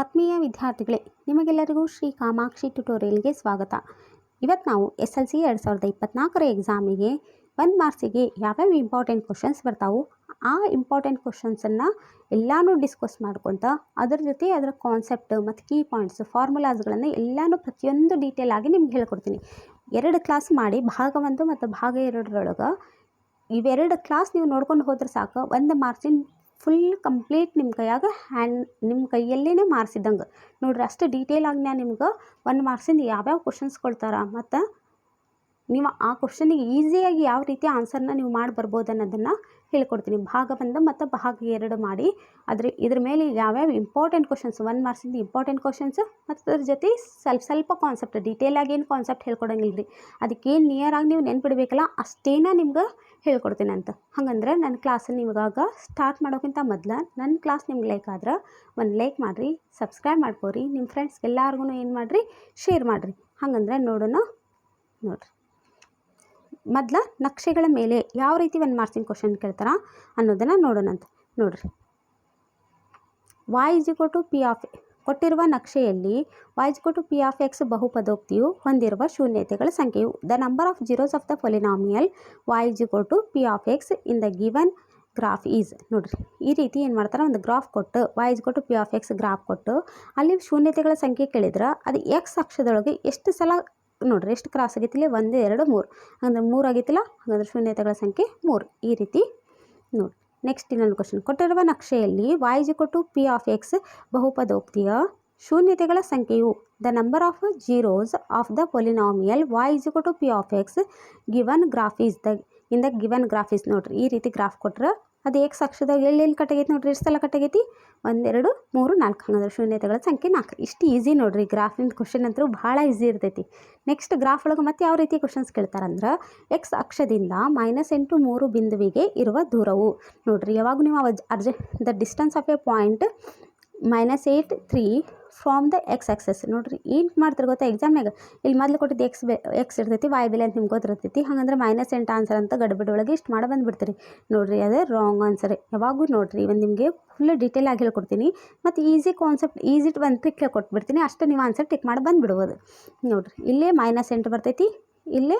ಆತ್ಮೀಯ ವಿದ್ಯಾರ್ಥಿಗಳೇ, ನಿಮಗೆಲ್ಲರಿಗೂ ಶ್ರೀ ಕಾಮಾಕ್ಷಿ ಟ್ಯುಟೋರಿಯಲ್ಗೆ ಸ್ವಾಗತ. ಇವತ್ತು ನಾವು ಎಸ್ ಎಲ್ ಸಿ ಎರಡು ಸಾವಿರದ ಇಪ್ಪತ್ನಾಲ್ಕರ ಎಕ್ಸಾಮಿಗೆ ಒಂದು ಮಾರ್ಕ್ಸಿಗೆ ಯಾವ್ಯಾವ ಇಂಪಾರ್ಟೆಂಟ್ ಕ್ವಶನ್ಸ್ ಬರ್ತಾವು ಆ ಇಂಪಾರ್ಟೆಂಟ್ ಕ್ವಶನ್ಸನ್ನು ಎಲ್ಲಾನು ಡಿಸ್ಕಸ್ ಮಾಡ್ಕೊತ ಅದ್ರ ಜೊತೆ ಅದರ ಕಾನ್ಸೆಪ್ಟ್ ಮತ್ತು ಕೀ ಪಾಯಿಂಟ್ಸ್, ಫಾರ್ಮುಲಾಸ್ಗಳನ್ನು ಎಲ್ಲಾನು ಪ್ರತಿಯೊಂದು ಡೀಟೇಲ್ ಆಗಿ ನಿಮ್ಗೆ ಹೇಳ್ಕೊಡ್ತೀನಿ. ಎರಡು ಕ್ಲಾಸ್ ಮಾಡಿ, ಭಾಗ ಒಂದು ಮತ್ತು ಭಾಗ ಎರಡರೊಳಗೆ ಇವೆರಡು ಕ್ಲಾಸ್ ನೀವು ನೋಡ್ಕೊಂಡು ಹೋದ್ರೆ ಸಾಕು, ಒಂದು ಮಾರ್ಕ್ಸಿನ ಫುಲ್ ಕಂಪ್ಲೀಟ್ ನಿಮ್ಮ ಕೈಯಾಗ ಹ್ಯಾಂಡ್ ನಿಮ್ಮ ಕೈಯಲ್ಲೇ ಮಾರ್ಸಿದ್ದಂಗೆ ನೋಡ್ರಿ ಅಷ್ಟು ಡೀಟೇಲ್ ಆಗಿ ನಾನು ನಿಮ್ಗೆ ಒಂದು ಮಾರ್ಕ್ಸಿಂದ ಯಾವ್ಯಾವ ಕ್ವಶನ್ಸ್ ಕೊಡ್ತಾರ ಮತ್ತು ನೀವು ಆ ಕ್ವಶನಿಗೆ ಈಸಿಯಾಗಿ ಯಾವ ರೀತಿ ಆನ್ಸರ್ನ ನೀವು ಮಾಡಿ ಬರ್ಬೋದು ಅನ್ನೋದನ್ನು ಹೇಳ್ಕೊಡ್ತೀನಿ. ಭಾಗ ಒಂದು ಮತ್ತು ಭಾಗ ಎರಡು ಮಾಡಿ. ಅದ್ರ ಇದ್ರ ಮೇಲೆ ಯಾವ್ಯಾವ ಇಂಪಾರ್ಟೆಂಟ್ ಕ್ವಶನ್ಸ್ ಒನ್ ಮಾರ್ಕ್ಸಿಂದ ಇಂಪಾರ್ಟೆಂಟ್ ಕ್ವಶನ್ಸ್ ಮತ್ತು ಅದ್ರ ಜೊತೆ ಸ್ವಲ್ಪ ಸ್ವಲ್ಪ ಕಾನ್ಸೆಪ್ಟ್ ಡೀಟೇಲಾಗಿ ಏನು ಕಾನ್ಸೆಪ್ಟ್ ಹೇಳ್ಕೊಡಂಗಿಲ್ಲ ರೀ ಅದಕ್ಕೇನು ನಿಯರಾಗಿ ನೀವು ನೆನ್ಪಿಡ್ಬೇಕಲ್ಲ ಅಷ್ಟೇನ ನಿಮ್ಗೆ ಹೇಳ್ಕೊಡ್ತೀನಿ ಅಂತ. ಹಾಗಂದ್ರೆ ನನ್ನ ಕ್ಲಾಸ್ ನಿಮಗಾಗ ಸ್ಟಾರ್ಟ್ ಮಾಡೋಕ್ಕಿಂತ ಮೊದಲು ನನ್ನ ಕ್ಲಾಸ್ ನಿಮ್ಗೆ ಲೈಕ್ ಆದ್ರೆ ಒಂದು ಲೈಕ್ ಮಾಡಿರಿ ಸಬ್ಸ್ಕ್ರೈಬ್ ಮಾಡ್ಕೋರಿ ನಿಮ್ಮ ಫ್ರೆಂಡ್ಸ್ ಎಲ್ಲರಿಗೂ ಏನು ಮಾಡಿರಿ ಶೇರ್ ಮಾಡಿರಿ. ಹಂಗಂದ್ರೆ ನೋಡೋಣ, ನೋಡಿರಿ. ಮೊದ್ಲ ನಕ್ಷೆಗಳ ಮೇಲೆ ಯಾವ ರೀತಿ ಒಂದು ಮಾರ್ಕ್ಸಿನ ಕ್ವಶನ್ ಕೇಳ್ತಾರ ಅನ್ನೋದನ್ನು ನೋಡೋಣಂತೆ ನೋಡ್ರಿ. Y is equal to p of ಕೊಟ್ಟಿರುವ ನಕ್ಷೆಯಲ್ಲಿ y is to p of x ಬಹುಪದೋಕ್ತಿಯು ಹೊಂದಿರುವ ಶೂನ್ಯತೆಗಳ ಸಂಖ್ಯೆಯು. The number of zeros of the polynomial y is to p of x in the given graph is ನೋಡ್ರಿ. ಈ ರೀತಿ ಏನು ಮಾಡ್ತಾರೆ? ಒಂದು ಗ್ರಾಫ್ ಕೊಟ್ಟು y is to p of x graph ಕೊಟ್ಟು, ಅಲ್ಲಿ ಶೂನ್ಯತೆಗಳ ಸಂಖ್ಯೆ ಕೇಳಿದ್ರೆ, ಅದು ಎಕ್ಸ್ ಅಕ್ಷದೊಳಗೆ ಎಷ್ಟು ಸಲ ನೋಡ್ರಿ, ಎಷ್ಟು ಕ್ರಾಸ್ ಆಗೈತಿಲ್ಲ ಒಂದು, ಎರಡು, ಮೂರು. ಅಂದರೆ ಮೂರು ಆಗೈತಿಲ್ಲ? ಹಾಗಾದ್ರೆ ಶೂನ್ಯತೆಗಳ ಸಂಖ್ಯೆ ಮೂರು. ಈ ರೀತಿ ನೋಡಿ ನೆಕ್ಸ್ಟ್ ಇನ್ನೊಂದು ಕ್ವಶನ್ ಕೊಟ್ಟಿರುವ ನಕ್ಷೆಯಲ್ಲಿ ವಾಯ್ ಕೊಟ್ಟು ಪಿ ಆಫ್ ಎಕ್ಸ್ ಬಹುಪದೋಕ್ತಿಯ ಶೂನ್ಯತೆಗಳ ಸಂಖ್ಯೆಯು the number of zeros of the polynomial y is to p of x given graph is the in the given graph is ನೋಡ್ರಿ. ಈ ರೀತಿ ಗ್ರಾಫ್ ಕೊಟ್ರೆ ಅದು ಎಕ್ಸ್ ಎಲ್ಲಿ ಎಲ್ಲೆಲ್ಲಿ ಕಟ್ಟಾಗೈತಿ ನೋಡ್ರಿ ಸಲ ಕಟ್ಟಾಗೈತಿ? ಒಂದೆರಡು, ಮೂರು, ನಾಲ್ಕು ಹಂಗಂದ್ರೆ ಶೂನ್ಯತೆಗಳ ಸಂಖ್ಯೆ ನಾಲ್ಕು. ಇಷ್ಟು ಈಸಿ ನೋಡ್ರಿ ಗ್ರಾಫಿನ ಕ್ವಶನ್ ಅಂತೂ ಭಾಳ ಈಸಿ ಇರ್ತೈತಿ. ನೆಕ್ಸ್ಟ್ ಗ್ರಾಫ್ ಒಳಗೆ ಮತ್ತೆ ಯಾವ ರೀತಿ ಕ್ವಶನ್ಸ್ ಕೇಳ್ತಾರಂದ್ರೆ ಎಕ್ಸ್ ಅಕ್ಷದಿಂದ ಮೈನಸ್ ಎಂಟು ಮೂರು ಬಿಂದುವಿಗೆ ಇರುವ ದೂರವು. ನೋಡ್ರಿ ಯಾವಾಗ ನೀವು ಅರ್ಜೆ the distance of a point minus eight three from the X axis ನೋಡ್ರಿ, ಏನು ಮಾಡ್ತಾರೆ ಗೊತ್ತಾ? ಎಕ್ಸಾಮ್ನಾಗ ಇಲ್ಲಿ ಮೊದಲು ಕೊಟ್ಟಿದ್ದು ಎಕ್ಸ್ ಬೆ ಎಕ್ಸ್ ಇರ್ತೈತಿ ವಾಯ್ ಬೆಲೆ ಅಂತ ನಿಮ್ಗೆ ಗೊತ್ತಿರ್ತೈತಿ. ಹಾಗಂದ್ರೆ ಮೈನಸ್ ಎಂಟು ಆನ್ಸರ್ ಅಂತ ಗಡ್ಬಿಡ್ ಒಳಗೆ ಇಷ್ಟು ಮಾಡಿ ಬಂದುಬಿಡ್ತೀರಿ. ನೋಡಿರಿ, ಅದೇ ರಾಂಗ್ ಆನ್ಸರ್ ಯಾವಾಗೂ ನೋಡಿರಿ ಒಂದು ನಿಮಗೆ ಫುಲ್ ಡೀಟೇಲ್ ಆಗಿ ಹೇಳ್ಕೊಡ್ತೀನಿ. ಮತ್ತು ಈಸಿ ಕಾನ್ಸೆಪ್ಟ್ ಈಸಿ ಒಂದು ಟ್ರಿಕ್ ಹೇಳ್ಕೊಟ್ಬಿಡ್ತೀನಿ. ಅಷ್ಟು ನೀವು ಆನ್ಸರ್ ಟಿಕ್ ಮಾಡಿ ಬಂದುಬಿಡ್ಬೋದು. ನೋಡಿರಿ, ಇಲ್ಲೇ ಮೈನಸ್ ಎಂಟು ಬರ್ತೈತಿ, ಇಲ್ಲೇ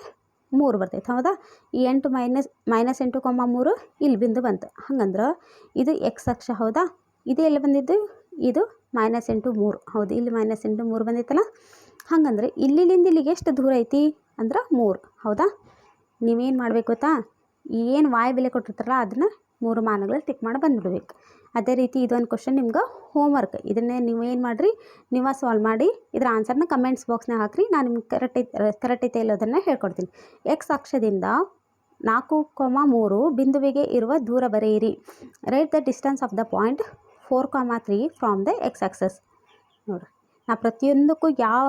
ಮೂರು ಬರ್ತೈತೆ, ಹೌದಾ? ಈ ಎಂಟು ಮೈನಸ್ ಮೈನಸ್ ಎಂಟು ಕೊಮ್ಮ ಮೂರು ಇಲ್ಲಿ ಬಿಂದು ಬಂತು. ಹಂಗಂದ್ರೆ ಇದು ಎಕ್ಸ್ ಅಕ್ಷ, ಹೌದಾ? ಇದು ಎಲ್ಲಿ ಬಂದಿದ್ದು? ಇದು ಮೈನಸ್ ಎಂಟು ಮೂರು. ಹೌದು, ಇಲ್ಲಿ ಮೈನಸ್ ಎಂಟು ಮೂರು ಬಂದೈತಲ್ಲ? ಹಂಗಂದ್ರೆ ಇಲ್ಲಿಂದ ಇಲ್ಲಿಗೆ ಎಷ್ಟು ದೂರ ಐತಿ ಅಂದ್ರೆ ಮೂರು. ಹೌದಾ? ನೀವೇನು ಮಾಡಬೇಕು ಗೊತ್ತಾ? ಏನು ವಾಯ್ ಬೆಲೆ ಕೊಟ್ಟಿರ್ತಾರಲ್ಲ, ಅದನ್ನು ಮೂರು ಮಾನಗಳಲ್ಲಿ ಟಿಕ್ ಮಾಡಿ ಬಂದುಬಿಡ್ಬೇಕು. ಅದೇ ರೀತಿ ಇದೊಂದು ಕ್ವಶನ್ ನಿಮ್ಗೆ ಹೋಮ್ವರ್ಕ್ ಇದನ್ನೇ ನೀವು ಏನು ಮಾಡಿರಿ? ನೀವು ಸಾಲ್ವ್ ಮಾಡಿ ಇದರ ಆನ್ಸರ್ನ ಕಮೆಂಟ್ಸ್ ಬಾಕ್ಸ್ನಾಗ ಹಾಕಿರಿ. ನಾನು ನಿಮ್ಗೆ ಕರೆಕ್ಟ್ ಕರೆಕ್ಟ್ ಐತೆ ಇಲ್ಲೋದನ್ನು ಹೇಳ್ಕೊಡ್ತೀನಿ. ಎಕ್ಸ್ ಅಕ್ಷದಿಂದ ನಾಲ್ಕು ಕೊಮ ಮೂರು ಬಿಂದುವಿಗೆ ಇರುವ ದೂರ ಬರೆಯಿರಿ. Write the distance of the point four comma three from the x axis ನೋಡ್ರಿ ನಾ ಪ್ರತಿಯೊಂದಕ್ಕೂ ಯಾವ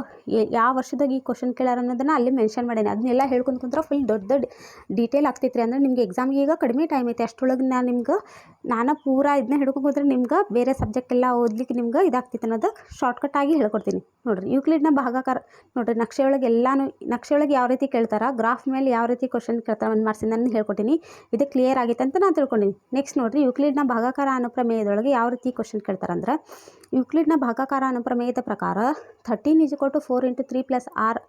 ಯಾವ ವರ್ಷದಾಗ ಈ ಕ್ವಶನ್ ಕೇಳ್ಯಾರ ಅನ್ನೋದನ್ನು ಅಲ್ಲಿ ಮೆನ್ಷನ್ ಮಾಡೇನಿ. ಅದನ್ನೆಲ್ಲ ಹೇಳ್ಕೊಂಡು ಕುಂತ್ರೆ ಫುಲ್ ದೊಡ್ಡ ದೊಡ್ಡ ಡೀಟೇಲ್ ಆಗ್ತೈತ್ರಿ. ಅಂದ್ರೆ ನಿಮ್ಗೆ ಎಕ್ಸಾಮ್ಗೆ ಈಗ ಕಡಿಮೆ ಟೈಮ್ ಐತೆ. ಅಷ್ಟರೊಳಗೆ ನಾನು ನಿಮ್ಗೆ ನಾನು ಪೂರ ಇದನ್ನ ಹಿಡ್ಕೊಂಡು ಹೋದ್ರೆ ನಿಮ್ಗೆ ಬೇರೆ ಸಬ್ಜೆಕ್ಟ್ ಎಲ್ಲ ಓದ್ಲಿಕ್ಕೆ ನಿಮ್ಗೆ ಇದಾಗ್ತಿತ್ತು ಅನ್ನೋದು ಶಾರ್ಟ್ಕಟ್ ಆಗಿ ಹೇಳ್ಕೊಡ್ತೀನಿ. ನೋಡ್ರಿ ಯೂಕ್ಲಿಡ್ನ ಭಾಗಾಕಾರ, ನೋಡ್ರಿ, ನಕ್ಷೆ ಒಳಗೆ ಎಲ್ಲಾನು, ನಕ್ಷೆ ಒಳಗೆ ಯಾವ ರೀತಿ ಕೇಳ್ತಾರೆ ಗ್ರಾಫ್ ಮೇಲೆ ಯಾವ ರೀತಿ ಕ್ವಶನ್ ಕೇಳ್ತಾರೆ ಒಂದು ಮಾರ್ಕ್ಸಿಂದ ನಾನು ಹೇಳ್ಕೊಟ್ಟಿನಿ. ಇದು ಕ್ಲಿಯರ್ ಆಗೈತೆ ಅಂತ ನಾನು ತಿಳ್ಕೊಂಡಿನಿ. ನೆಕ್ಸ್ಟ್ ನೋಡ್ರಿ ಯೂಕ್ಲಿಡ್ನ ಭಾಗಾಕಾರ ಅನುಪ್ರಮೇಯದೊಳಗೆ ಯಾವ ರೀತಿ ಕ್ವಶನ್ ಕೇಳ್ತಾರಂದ್ರೆ ಯೂಕ್ಲಿಡ್ನ ಭಾಗಾಕಾರ ಅನುಪ್ರಮೇಯದ ಪ್ರಕಾರ thirteen is to four into three plus r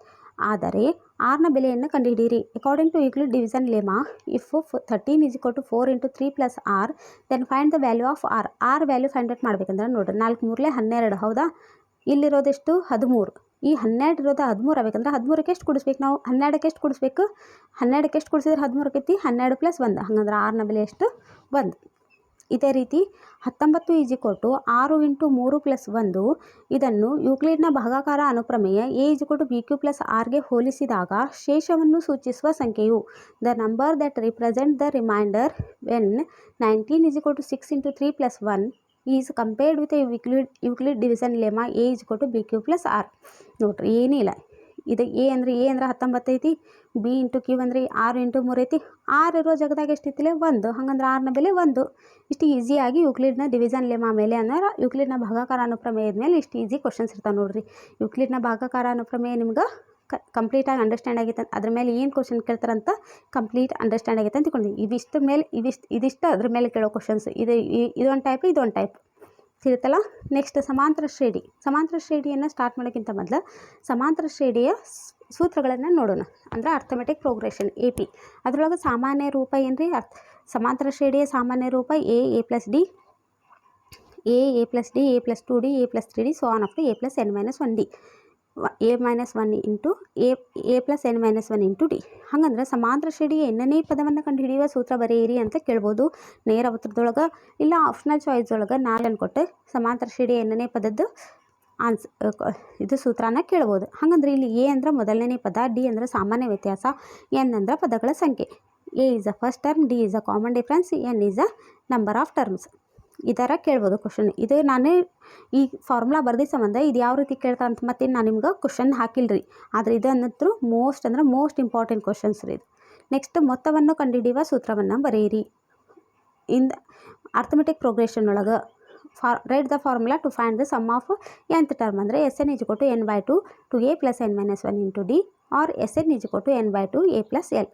ಆದರೆ ಆರ್ನ ಬೆಲೆಯನ್ನು ಕಂಡುಹಿಡಿಯಿರಿ. According to Euclid division lemma if thirteen is to four into three plus r then find the value of r r value find out ಮಾಡ್ಬೇಕಂದ್ರೆ ನೋಡಿರಿ, ನಾಲ್ಕು ಮೂರಲೆ ಹನ್ನೆರಡು, ಹೌದಾ? ಇಲ್ಲಿರೋದೆಷ್ಟು? ಹದಿಮೂರು. ಈ ಹನ್ನೆರಡು ಇರೋದು ಹದಿಮೂರು ಆಗಬೇಕಂದ್ರೆ ಹದಿಮೂರಕ್ಕೆ ಎಷ್ಟು ಕೊಡಿಸ್ಬೇಕು ನಾವು? ಹನ್ನೆರಡಕ್ಕೆ ಎಷ್ಟು ಕೊಡಿಸ್ಬೇಕು? ಹನ್ನೆರಡಕ್ಕೆ ಎಷ್ಟು ಕೊಡಿಸಿದ್ರೆ ಹದಿಮೂರು ಹನ್ನೆರಡು ಪ್ಲಸ್ ಒಂದು. ಹಂಗಂದ್ರೆ ಆರ್ನ ಬೆಲೆ ಎಷ್ಟು? ಒಂದು. ಇದೇ ರೀತಿ ಹತ್ತೊಂಬತ್ತು ಈಜಿ ಕೊಟ್ಟು ಆರು ಇಂಟು ಮೂರು ಪ್ಲಸ್ ಒಂದು ಇದನ್ನು ಯೂಕ್ಲಿಡ್ನ ಭಾಗಾಕಾರ ಅನುಪ್ರಮೇಯ ಎ ಈಜಿ ಕೊಟ್ಟು ಬಿ ಕ್ಯೂ ಪ್ಲಸ್ ಆರ್ಗೆ ಹೋಲಿಸಿದಾಗ ಶೇಷವನ್ನು ಸೂಚಿಸುವ ಸಂಖ್ಯೆಯು. The number that represent the remainder when nineteen easy ಕೊಟ್ಟು six into three plus one is compared with Euclid Euclid division lemma A is ಕೊಟ್ಟು ಬಿ ಕ್ಯೂ ಪ್ಲಸ್ ಆರ್. ನೋಡ್ರಿ ಏನಿಲ್ಲ ಇದು ಎ ಅಂದರೆ ಎ ಅಂದ್ರೆ ಹತ್ತೊಂಬತ್ತು ಐತಿ, ಬಿ ಇಂಟು ಕ್ಯೂ ಅಂದರೆ ಆರು ಇಂಟು ಮೂರು ಐತಿ. ಆರು ಇರೋ ಜಾಗದಾಗ ಎಷ್ಟಿತ್ತಿಲ್ಲ ಒಂದು. ಹಂಗಂದ್ರೆ ಆರನ ಬೆಲೆ ಒಂದು. ಇಷ್ಟು ಈಸಿಯಾಗಿ ಯುಕ್ಲಿಡ್ನ ಡಿವಿಷನ್ ಲೆಮಾ ಮೇಲೆ ಅಂದ್ರೆ ಯುಕ್ಲಿಡ್ನ ಭಾಗಾಕಾರ ಅನುಪ್ರಮೇಯದ ಮೇಲೆ ಇಷ್ಟು ಈಸಿ ಕ್ವಶನ್ಸ್ ಇರ್ತಾವೆ ನೋಡ್ರಿ. ಯುಕ್ಲಿಡ್ನ ಭಾಗಾಕಾರ ಅನುಪ್ರಮೇಯ ನಿಮ್ಗೆ ಕಂಪ್ಲೀಟಾಗಿ ಅಂಡರ್ಸ್ಟ್ಯಾಂಡ್ ಆಗಿತ್ತು ಅದ್ರ ಮೇಲೆ ಏನು ಕ್ವಶನ್ ಕೇಳ್ತಾರಂತ ಕಂಪ್ಲೀಟ್ ಅಂಡರ್ಸ್ಟ್ಯಾಂಡ್ ಆಗೈತೆ ಅಂತ ತಿಳ್ಕೊಂಡು. ಇವಿಷ್ಟು ಮೇಲೆ, ಇವಿಷ್ಟು, ಇದಿಷ್ಟು ಅದ್ರ ಮೇಲೆ ಕೇಳೋ ಕ್ವಶನ್ಸ್ ಇದು ಇದೊಂದು ಟೈಪ್ ಇದೊಂದು ಟೈಪ್ ತಿಳಿತಲ್ಲ ನೆಕ್ಸ್ಟ್ ಸಮಾಂತರ ಶ್ರೇಣಿ ಸಮಾಂತರ ಶ್ರೇಣಿಯನ್ನು ಸ್ಟಾರ್ಟ್ ಮಾಡೋಕ್ಕಿಂತ ಮೊದಲು ಸಮಾಂತರ ಶ್ರೇಣಿಯ ಸೂತ್ರಗಳನ್ನು ನೋಡೋಣ. ಅಂದರೆ ಅರ್ಥಮೆಟಿಕ್ ಪ್ರೋಗ್ರೆಷನ್ ಎ ಪಿ ಅದರೊಳಗೆ ಸಾಮಾನ್ಯ ರೂಪ ಏನು ರೀ ಅರ್ಥ, ಸಮಾಂತರ ಶ್ರೇಣಿಯ ಸಾಮಾನ್ಯ ರೂಪ a a plus d a a plus d a plus two d a plus three d so on up to a plus n minus one d a minus one into a a plus n minus one into d ಹಾಗಂದ್ರೆ ಸಮಾಂತರ ಶ್ರೇಣಿಯ ಎಣ್ಣನೇ ಪದವನ್ನು ಕಂಡುಹಿಡಿಯುವ ಸೂತ್ರ ಬರೆಯಿರಿ ಅಂತ ಕೇಳ್ಬೋದು. ನೇರ ಉತ್ತರದೊಳಗೆ ಇಲ್ಲ ಆಪ್ಷನಲ್ ಚಾಯ್ಸ್ ಒಳಗೆ ನಾಲ್ಕು ಕೊಟ್ಟು ಸಮಾಂತರ ಶ್ರೇಣಿಯ ಎಣ್ಣನೇ ಪದದ್ದು ಆನ್ಸ್ ಇದು ಸೂತ್ರನ ಕೇಳ್ಬೋದು. ಹಾಗಂದ್ರೆ ಇಲ್ಲಿ ಎ ಅಂದ್ರೆ ಮೊದಲನೇ ಪದ ಡಿ ಅಂದ್ರೆ ಸಾಮಾನ್ಯ ವ್ಯತ್ಯಾಸ ಎನ್ ಅಂದ್ರೆ ಪದಗಳ ಸಂಖ್ಯೆ. A is a first term d is a common difference n is a number of terms ಈ ಥರ ಕೇಳ್ಬೋದು ಕ್ವಶನ್ ಇದು ನಾನು ಈ ಫಾರ್ಮುಲಾ ಬರ್ದಿ ಸಂಬಂಧ ಇದು ಯಾವ ರೀತಿ ಕೇಳ್ತಾರೆ ಅಂತ ಮತ್ತೆ ನಾನು ನಿಮ್ಗೆ ಕ್ವಶನ್ ಹಾಕಿಲ್ಲ ರೀ ಆದರೆ ಇದು ಮೋಸ್ಟ್ ಅಂದ್ರೆ ಮೋಸ್ಟ್ ಇಂಪಾರ್ಟೆಂಟ್ ಕ್ವಶನ್ಸ್ ರೀ ಇದು. ನೆಕ್ಸ್ಟ್ ಮೊತ್ತವನ್ನು ಕಂಡುಹಿಡಿಯುವ ಸೂತ್ರವನ್ನು ಬರೆಯಿರಿ. ಇಂದ ಅರ್ಥಮೆಟಿಕ್ ಪ್ರೋಗ್ರೆಷನ್ ಒಳಗೆ for write the formula to find the sum of nth term ಅಂದರೆ s n is to n by two two a plus n minus one into d or s n is to n by two a plus l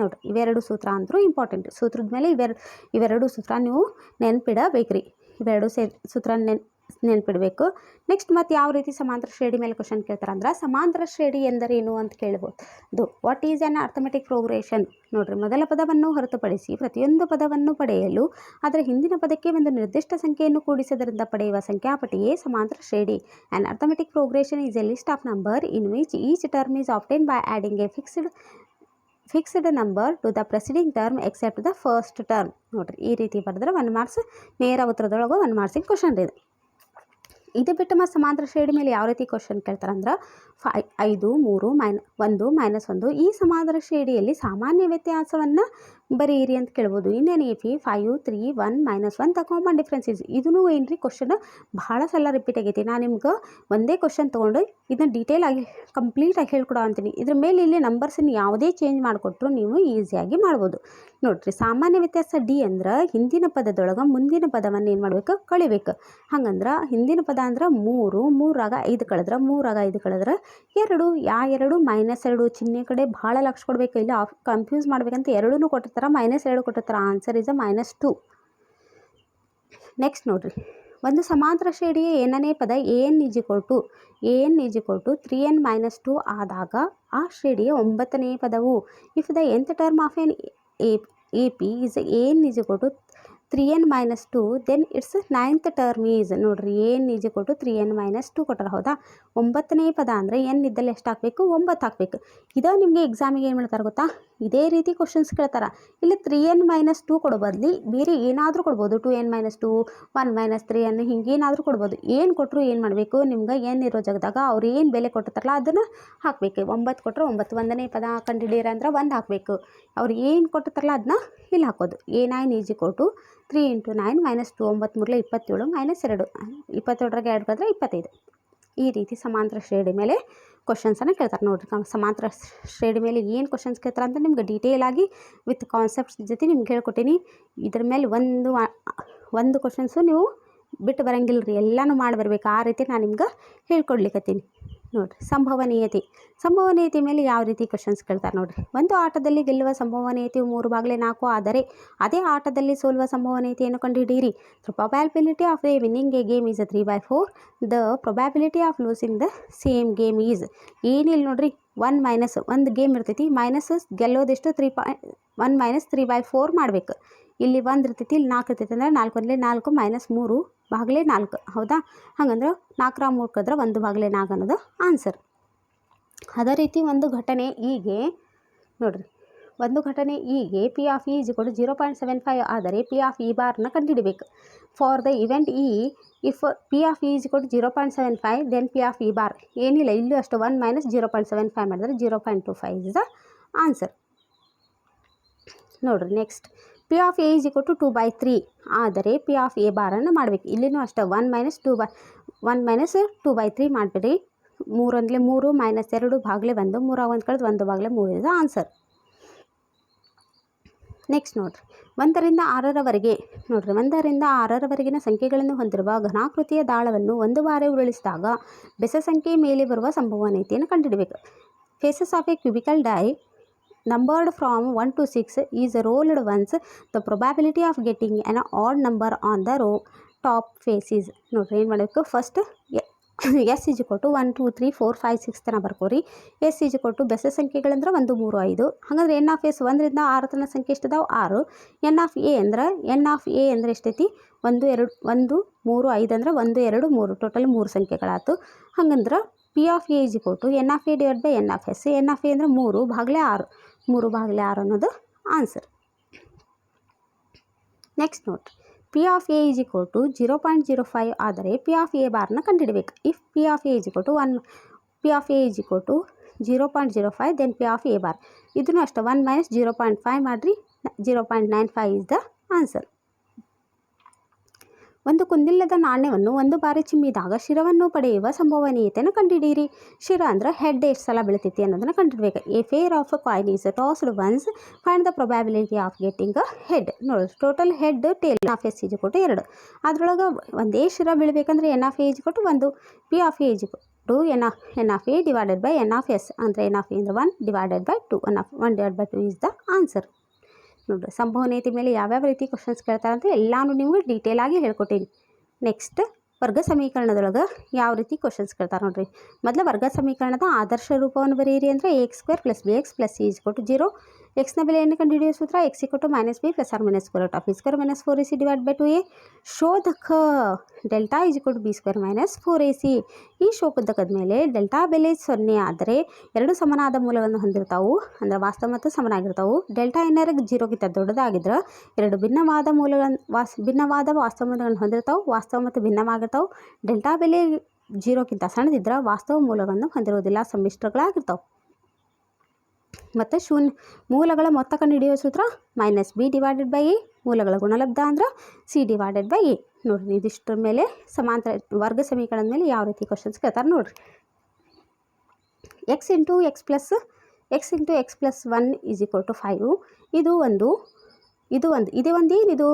ನೋಡಿರಿ, ಇವೆರಡು ಸೂತ್ರ ಅಂದರೂ important ಸೂತ್ರದ ಮೇಲೆ ಇವೆರಡು ಇವೆರಡು ಸೂತ್ರ ನೀವು ನೆನ್ಪಿಡಬೇಕ್ರಿ. ಇವೆರಡು ಸೇ, ಸೂತ್ರ ನೆನ್, ನೆನ್ಪಿಡಬೇಕು. ನೆಕ್ಸ್ಟ್ ಮತ್ತು ಯಾವ ರೀತಿ ಸಮಾಂತರ ಶ್ರೇಣಿ ಮೇಲೆ ಕ್ವಶನ್ ಕೇಳ್ತಾರೆ ಅಂದ್ರೆ ಸಮಾಂತರ ಶ್ರೇಣಿ ಎಂದರೇನು ಅಂತ ಕೇಳ್ಬೋದು. What is an arithmetic progression ನೋಡಿರಿ, ಮೊದಲ ಪದವನ್ನು ಹೊರತುಪಡಿಸಿ ಪ್ರತಿಯೊಂದು ಪದವನ್ನು ಪಡೆಯಲು ಅದರ ಹಿಂದಿನ ಪದಕ್ಕೆ ಒಂದು ನಿರ್ದಿಷ್ಟ ಸಂಖ್ಯೆಯನ್ನು ಕೂಡಿಸೋದರಿಂದ ಪಡೆಯುವ ಸಂಖ್ಯಾಪಟಿಯೇ ಸಮಾಂತರ ಶ್ರೇಣಿ. An arithmetic progression is a list of number in which each term is obtained by adding a fixed fixed number to the preceding term except the first term ನೋಡಿರಿ, ಈ ರೀತಿ ಬರೆದ್ರೆ ಒನ್ ಮಾರ್ಕ್ಸ್ ನೇರ ಉತ್ತರದೊಳಗೆ ಒನ್ ಮಾರ್ಕ್ಸಿಗೆ ಕ್ವಶನ್ ಇದೆ. ಇದು ಬಿಟ್ಟು ಮತ್ತು ಸಮಾಂತರ ಶ್ರೇಣಿ ಮೇಲೆ ಯಾವ ರೀತಿ ಕ್ವಶನ್ ಕೇಳ್ತಾರೆ ಅಂದ್ರೆ ಫೈ ಐದು, ಮೂರು, ಮೈನ, ಒಂದು, ಮೈನಸ್ ಒಂದು ಈ ಸಮಾಂತರ ಶ್ರೇಣಿಯಲ್ಲಿ ಸಾಮಾನ್ಯ ವ್ಯತ್ಯಾಸವನ್ನು ಬರೀರಿ ಅಂತ ಕೇಳ್ಬೋದು. ಇನ್ನೇನು A P five three one minus one the common differences ಇದೂ ಏನು ರೀ ಕ್ವಶನ್ ಭಾಳ ಸಲ ರಿಪೀಟ್ ಆಗೈತಿ. ನಾನು ನಿಮ್ಗೆ ಒಂದೇ ಕ್ವಶನ್ ತೊಗೊಂಡು ಇದನ್ನ ಡೀಟೇಲ್ ಆಗಿ ಕಂಪ್ಲೀಟಾಗಿ ಹೇಳ್ಕೊಡೋ ಅಂತೀನಿ. ಇದ್ರ ಮೇಲೆ ಇಲ್ಲಿ ನಂಬರ್ಸನ್ನು ಯಾವುದೇ ಚೇಂಜ್ ಮಾಡಿಕೊಟ್ರು ನೀವು ಈಸಿಯಾಗಿ ಮಾಡ್ಬೋದು. ನೋಡಿರಿ, ಸಾಮಾನ್ಯ ವ್ಯತ್ಯಾಸ ಡಿ ಅಂದ್ರೆ ಹಿಂದಿನ ಪದದೊಳಗೆ ಮುಂದಿನ ಪದವನ್ನು ಏನು ಮಾಡ್ಬೇಕು? ಕಳಿಬೇಕು. ಹಂಗಂದ್ರೆ ಹಿಂದಿನ ಪದ ಅಂದ್ರೆ ಮೂರು, ಮೂರಾಗ ಐದು ಕಳೆದ್ರೆ, ಮೂರಾಗ ಐದು ಕಳೆದ್ರೆ ಎರಡು. ಯಾ ಎರಡು? ಮೈನಸ್ ಎರಡು. ಚಿಹ್ನೆ ಕಡೆ ಭಾಳ ಲಕ್ಷ ಕೊಡಬೇಕು. ಇಲ್ಲ ಕನ್ಫ್ಯೂಸ್ ಮಾಡ್ಬೇಕಂತ ಎರಡೂ ಕೊಟ್ಟಿರ್ತಾರೆ. ಮೈನಸ್ ಎರಡು ಕೊಟ್ಟಿರ್ತಾರೆ. Answer is a minus two next ನೋಡಿರಿ. ಒಂದು ಸಮಾಂತರ ಶ್ರೇಣಿಯ ಏನನೇ ಪದ a n is equal to a n is equal to three n minus two ಆದಾಗ ಆ ಶ್ರೇಣಿಯ ಒಂಬತ್ತನೇ ಪದವು. If the nth term of an a A P is a n is equal to three n minus two then its ninth term is ನೋಡಿರಿ ಏನ್ easy ಕೊಟ್ಟು three n minus to ಕೊಟ್ಟರೆ ಹೌದಾ? ಒಂಬತ್ತನೇ ಪದ ಅಂದರೆ ಎನ್ ಇದ್ದಲ್ಲಿ ಎಷ್ಟು ಹಾಕಬೇಕು? ಒಂಬತ್ತು ಹಾಕಬೇಕು. ಇದು ನಿಮಗೆ ಎಕ್ಸಾಮಿಗೆ ಏನು ಮಾಡ್ತಾರೆ ಗೊತ್ತಾ? ಇದೇ ರೀತಿ ಕ್ವಶನ್ಸ್ ಕೇಳ್ತಾರೆ. ಇಲ್ಲಿ ತ್ರೀ ಎನ್ ಮೈನಸ್ ಟು ಕೊಡೋ ಬದಲಿ ಬೇರೆ ಏನಾದರೂ ಕೊಡ್ಬೋದು. Two n minus two one minus three n ಹಿಂಗೇನಾದರೂ ಕೊಡ್ಬೋದು. ಏನು ಕೊಟ್ಟರು ಏನು ಮಾಡಬೇಕು? ನಿಮ್ಗೆ ಎನ್ ಇರೋ ಜಾಗದಾಗ ಅವ್ರು ಏನು ಬೆಲೆ ಕೊಟ್ಟಿರ್ತಾರಲ್ಲ ಅದನ್ನು ಹಾಕಬೇಕು. ಒಂಬತ್ತು ಕೊಟ್ಟರೆ ಒಂಬತ್ತು, ಒಂದನೇ ಪದ ಕಂಡುಹಿಡಿಯಿರ ಅಂದ್ರೆ ಒಂದು ಹಾಕಬೇಕು. ಅವ್ರು ಏನು ಕೊಟ್ಟಿರ್ತಾರಲ್ಲ ಅದನ್ನ ಇಲ್ಲಿ ಹಾಕೋದು. ಏನಾಯ್ನ easy to three into nine minus two ಒಂಬತ್ತು ಮೂರಲೇ ಇಪ್ಪತ್ತೇಳು, ಮೈನಸ್ ಎರಡು. ಇಪ್ಪತ್ತೇಳರಾಗೆ ಎರಡು ಕಳೆದ್ರೆ ಇಪ್ಪತ್ತೈದು. ಈ ರೀತಿ ಸಮಾಂತರ ಶ್ರೇಣಿ ಮೇಲೆ ಕ್ವಶನ್ಸನ್ನು ಕೇಳ್ತಾರೆ. ನೋಡಿರಿ ಸಮಾಂತರ ಶ್ರೇಣಿ ಮೇಲೆ ಏನು ಕ್ವಶನ್ಸ್ ಕೇಳ್ತಾರೆ ಅಂತ ನಿಮ್ಗೆ ಡೀಟೇಲ್ ಆಗಿ ವಿತ್ ಕಾನ್ಸೆಪ್ಟ್ಸ್ ಜೊತೆ ನಿಮ್ಗೆ ಹೇಳ್ಕೊಟ್ಟೀನಿ. ಇದ್ರ ಮೇಲೆ ಒಂದು ಒಂದು ಕ್ವಶನ್ಸು ನೀವು ಬಿಟ್ಟು ಬರಂಗಿಲ್ಲ ರೀ ಎಲ್ಲನೂ ಮಾಡಿ ಬರಬೇಕು. ಆ ರೀತಿ ನಾನು ನಿಮ್ಗೆ ಹೇಳ್ಕೊಡ್ಲಿಕ್ಕತ್ತೀನಿ ನೋಡಿರಿ, ಸಂಭವನೀಯತೆ. ಸಂಭವನೀಯತೆ ಮೇಲೆ ಯಾವ ರೀತಿ ಕ್ವಶನ್ಸ್ ಕೇಳ್ತಾರೆ ನೋಡಿರಿ. ಒಂದು ಆಟದಲ್ಲಿ ಗೆಲ್ಲುವ ಸಂಭವನೀಯತೆಯು ಮೂರು ಬಾಗಿಲೆ ನಾಲ್ಕು, ಆದರೆ ಅದೇ ಆಟದಲ್ಲಿ ಸೋಲುವ ಸಂಭವನೀಯತೆಯನ್ನು ಕಂಡುಹಿಡಿಯಿರಿ. The probability of the winning a game is a three by four the probability of losing the same game is ಏನಿಲ್ಲ ನೋಡ್ರಿ ಒನ್ ಮೈನಸ್ ಒಂದು ಗೇಮ್ ಇರ್ತೈತಿ. Minus ಗೆಲ್ಲೋದೆಷ್ಟು three point one minus three by four ಮಾಡಬೇಕು. ಇಲ್ಲಿ ಒಂದು ಇರ್ತೈತಿ, ಇಲ್ಲಿ ನಾಲ್ಕು ಇರ್ತೈತಿ ಅಂದರೆ ನಾಲ್ಕು ಒಂದಲೇ ನಾಲ್ಕು ಮೈನಸ್ ಮೂರು ಬಾಗಿಲೆ ನಾಲ್ಕು. ಹೌದಾ? ಹಾಗಂದ್ರೆ ನಾಲ್ಕರ ಮೂರು ಕದ್ರೆ ಒಂದು ಬಾಗಿಲೆ ನಾಲ್ಕು ಅನ್ನೋದು ಆನ್ಸರ್ ಅದೇ ರೀತಿ ಒಂದು ಘಟನೆ ಹೀಗೆ. ನೋಡ್ರಿ. ಒಂದು ಘಟನೆ ಈಗೆ P of E is equal to zero point seven five ಆದರೆ ಪಿ ಆಫ್ ಇ ಬಾರ್ನ ಕಂಡುಹಿಡಬೇಕು. For the event E if P of E equal to zero point seven five then P of E bar ಏನಿಲ್ಲ, ಇಲ್ಲೂ ಅಷ್ಟು one minus zero point seven five ಮಾಡಿದ್ರೆ zero point two five is the answer ನೋಡ್ರಿ next P of A is to two by three ಆದರೆ P of A ಬಾರನ್ನು ಮಾಡಬೇಕು. ಇಲ್ಲಿನೂ ಅಷ್ಟೇ one minus two by one minus two by three ಮಾಡಿಬಿಡಿ. ಮೂರೊಂದಲೇ ಮೂರು ಮೈನಸ್ ಎರಡು ಬಾಗಿಲೆ ಒಂದು ಮೂರಾಗ ಒಂದು ಕಳೆದು ಒಂದು ಬಾಗಿಲೆ ಮೂರು ಇದು ಆನ್ಸರ್ ನೆಕ್ಸ್ಟ್ ನೋಡ್ರಿ. ಒಂದರಿಂದ ಆರರವರೆಗೆ, ನೋಡ್ರಿ, ಒಂದರಿಂದ ಆರರವರೆಗಿನ ಸಂಖ್ಯೆಗಳನ್ನು ಹೊಂದಿರುವ ಘನಾಕೃತಿಯ ದಾಳವನ್ನು ಒಂದು ಬಾರಿ ಉರುಳಿಸಿದಾಗ ಬೆಸ ಸಂಖ್ಯೆ ಮೇಲೆ ಬರುವ ಸಂಭವನೀಯತೆಯನ್ನು ಕಂಡುಹಿಡಬೇಕು. Faces of a cubical die numbered from one to six is rolled once the probability of getting an odd number on the row top faces ನೋಡ್ರಿ, ಏನು ಮಾಡಬೇಕು? First S is equal to one two three four five six ತನಕ ಬರ್ಕೋರಿ. S is ಕೊಟ್ಟು ಬೆಸ ಸಂಖ್ಯೆಗಳಂದ್ರೆ ಒಂದು, ಮೂರು, ಐದು. ಹಾಗಂದ್ರೆ ಎನ್ ಆಫ್ ಎಸ್ ಒಂದರಿಂದ ಆರು ತನಕ ಸಂಖ್ಯೆ ಎಷ್ಟಿದಾವೆ? ಆರು. ಎನ್ ಆಫ್ ಎ ಅಂದ್ರೆ ಎನ್ ಆಫ್ ಎ ಅಂದ್ರೆ ಎಷ್ಟೈತಿ? ಒಂದು, ಎರಡು, ಒಂದು, ಮೂರು, ಐದು ಅಂದ್ರೆ ಒಂದು, ಎರಡು, ಮೂರು. ಟೋಟಲ್ ಮೂರು ಸಂಖ್ಯೆಗಳಾಯ್ತು ಹಾಗಂದ್ರೆ P of A is equal to N of A divide by N of S N of A ಅಂದ್ರೆ ಮೂರು ಭಾಗಲೇ ಆರು. ಮೂರು ಭಾಗಲೇ ಆರು ಅನ್ನೋದು answer next note P of A is equal to zero point zero five ಆದರೆ ಪಿ ಆಫ್ ಎ ಬಾರ್ನ ಕಂಡುಹಿಡಬೇಕು. If P of A is equal to one P of A is equal to zero point zero five then P of A bar ಇದನ್ನು ಅಷ್ಟೇ one minus zero point five ಮಾಡಿರಿ. Zero point nine five is the answer ಒಂದು ಕುಂದಿಲ್ಲದ ನಾಣ್ಯವನ್ನು ಒಂದು ಬಾರಿ ಚಿಮ್ಮಿದಾಗ ಶಿರವನ್ನು ಪಡೆಯುವ ಸಂಭವನೀಯತೆಯನ್ನು ಕಂಡುಹಿಡಿಯಿರಿ ಶಿರ ಅಂದ್ರೆ ಹೆಡ್ ಎಷ್ಟು ಸಲ ಬೀಳ್ತೈತಿ ಅನ್ನೋದನ್ನು ಕಂಡುಹಿಡಬೇಕು a fair of coin is tossed once find the probability of getting a head ನೋಡಿ total head tail of S is equal to ಎರಡು. ಅದ್ರೊಳಗೆ ಒಂದೇ ಶಿರ ಬೀಳಬೇಕಂದ್ರೆ ಎನ್ ಆಫ್ ಏಜ್ ಕೊಟ್ಟು ಒಂದು. P of H to N of N of A divided by N of S ಅಂದರೆ N of A ಅಂದರೆ one divided by two one of one divide by two is the answer ನೋಡಿರಿ, ಸಂಭವನೀಯತೆ ಮೇಲೆ ಯಾವ್ಯಾವ ರೀತಿ questions ಕೇಳ್ತಾರೆ ಅಂತ ಎಲ್ಲಾನು ನಿಮಗೆ ಡೀಟೇಲಾಗಿ ಹೇಳ್ಕೊಟ್ಟೀನಿ. ನೆಕ್ಸ್ಟ್ ವರ್ಗ ಸಮೀಕರಣದೊಳಗೆ ಯಾವ ರೀತಿ ಕ್ವಶನ್ಸ್ ಕೇಳ್ತಾರೆ ನೋಡಿರಿ. ಮೊದಲು ವರ್ಗ ಸಮೀಕರಣದ ಆದರ್ಶ ರೂಪವನ್ನು ಬರೀರಿ ಅಂದರೆ x square plus b x plus c is equal to zero ಎಕ್ಸ್ನ ಬೆಲೆಯನ್ನು ಕಂಡುಹಿಡಿಯುವ ಸೂತ್ರ x equal to minus b plus or minus square of b square minus four a c divide by two a ಶೋಧಕ delta is to b square minus four a c ಈ ಶೋಧಕದ ಮೇಲೆ delta ಬೆಲೆ ಸೊನ್ನೆ ಆದರೆ ಎರಡು ಸಮನಾದ ಮೂಲವನ್ನು ಹೊಂದಿರ್ತಾವೆ, ಅಂದರೆ ವಾಸ್ತವ ಮತ್ತು ಸಮನಾಗಿರ್ತಾವೆ. ಡೆಲ್ಟಾ ಏನಾರ ಜೀರೋಗಿಂತ ದೊಡ್ಡದಾಗಿದ್ರೆ ಎರಡು ಭಿನ್ನವಾದ ಮೂಲಗಳನ್ನು ವಾಸ್, ಭಿನ್ನವಾದ ವಾಸ್ತವ ಮೂಲಗಳನ್ನು ಹೊಂದಿರ್ತಾವೆ, ವಾಸ್ತವ ಮತ್ತು ಭಿನ್ನವಾಗಿರ್ತಾವೆ. ಡೆಲ್ಟಾ ಬೆಲೆ ಜೀರೋಕ್ಕಿಂತ ಸಣ್ಣದಿದ್ರೆ ವಾಸ್ತವ ಮೂಲಗಳನ್ನು ಹೊಂದಿರುವುದಿಲ್ಲ, ಸಮ್ಮಿಶ್ರಗಳಾಗಿರ್ತಾವೆ. ಮತ್ತು ಶೂನ್ಯ. ಮೂಲಗಳ ಮೊತ್ತ ಕಂಡುಹಿಡಿಯುವ ಸೂತ್ರ minus b divided by a ಮೂಲಗಳ ಗುಣಲಬ್ಧ ಅಂದ್ರೆ ಸಿ ಡಿವೈಡೆಡ್ ಬೈ ಎ ನೋಡಿರಿ, ಇದಿಷ್ಟರ ಮೇಲೆ ಸಮಾಂತರ, ವರ್ಗ ಸಮೀಕರಣದ ಮೇಲೆ ಯಾವ ರೀತಿ ಕ್ವಶನ್ಸ್ ಕೇಳ್ತಾರೆ ನೋಡಿರಿ. X into X plus X into X plus one is equal to five ಇದು ಒಂದು ಇದು ಒಂದು, ಇದೇ ಒಂದು ಏನಿದು